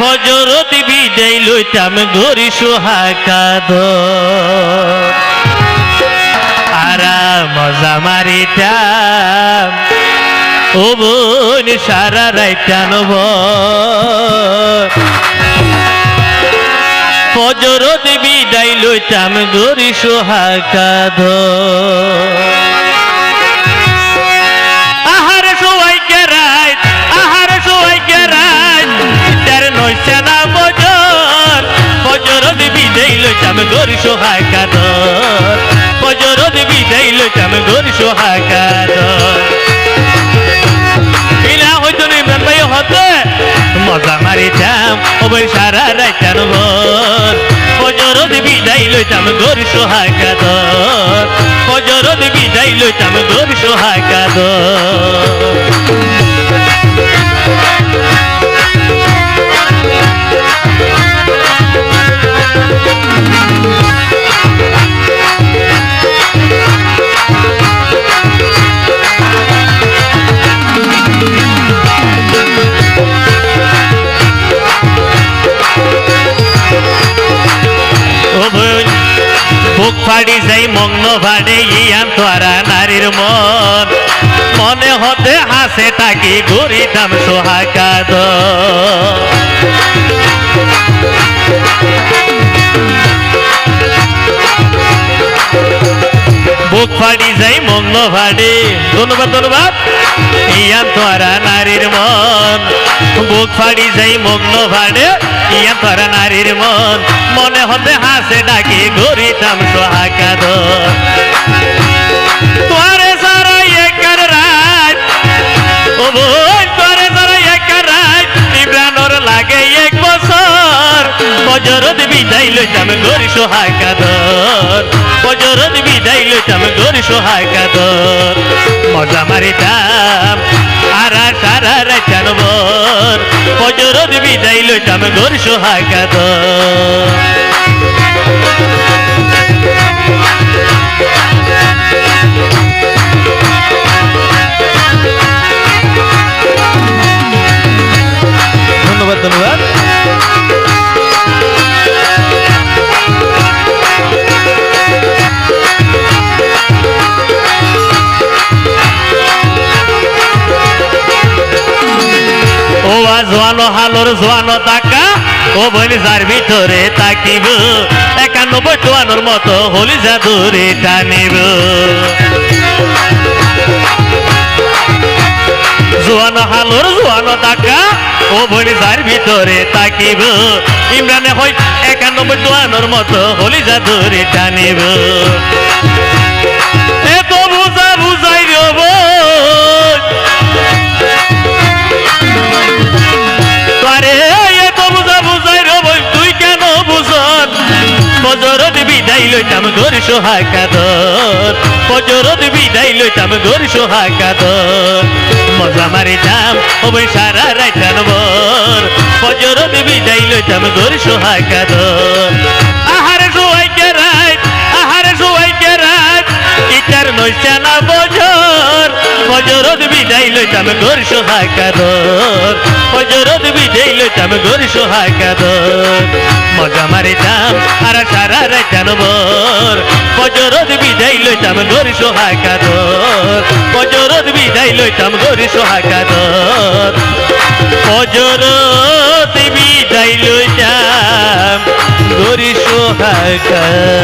ফজরত বিদায় লইতাম গরি সোহাকাদ আরা মজা মারিতাম, ও বোন সারা রাইটান ফজরত বিদায় লইতাম গরি সোহাকাদ লইতাম গরি সোহাকাদ ফজরত বিদায় লইতাম গরি সোহাকাদ ইলা হয়তো ইমরান ভাই হতে, মজা মারিতাম ওই সারা রাইতান ভর ফজরত বিদায় লইতাম গরি সোহাকাদ ফজরত বিদায় লইতাম গরি সোহাকাদ ও মগ্ন ভাড়ে ইয়ান তোরা নারীর মন। মনে হতে হাসে তাকি ঘুরিতাম সোহাকাদ বুক ফাড়ি যাই মগ্ন ভাড়ে ধন্যবাদ ধন্যবাদ। ইয়ান তোরা নারীর মন। বুক ফাড়ি যাই মগ্ন ভাড়ে ইয়ান তোরা নারীর মন। মনে হতে হাসে ডাকি ঘুরিতাম সোহাকাদ তোরে সারা একার রাত, ও তোরে সারা একার রাত, ইমরানোর লাগে এক বছর। বজরত বিদায় লইতাম গরি সোহাকাদর বজরত বিদায় লইতাম গরি কাদর মজা মারিতাম আরা সারা রাইতান বর বজরত বিদায় লইতাম গরি সহায় ধন্যবাদ জোয়ানো, হালোর জোয়ানো তাকা। ও বনি যার ভিতরে তাকিব, একানব্বই জোয়ানোর মতো হলি জাদুরে টানিব। জোয়ানো, হালোর জোয়ানো তাকা। ও বনি যার ভিতরে তাকিব, ইমরানে হয় একানব্বই জোয়ানোর মতো হলি জাদুরে টানিব। বজরত বিদায় লইতাম ঘর সোহাকাদর বজরত বিদায় লইতাম ঘর সোহাকাদর মজা মারিতাম ওই সারা রাইতান বর বজরত বিদায় লইতাম ঘর সোহাকাদর আহারে সোহাইকে রাইত আহারে সোহাইকে রাইত ইটার নইছে না লইতাম ঘর সোহাকাদর বজরত বিদায় লইতাম ঘর সোহাকাদর মজা মারিতাম আর সারা রাইতান বর। বজরত বিদায় লইতাম ঘর সোহাকাদর বজরত বিদায় লইতাম ঘর সোহাকাদর বজরত বিদায় লইতাম ঘর সোহাকাদর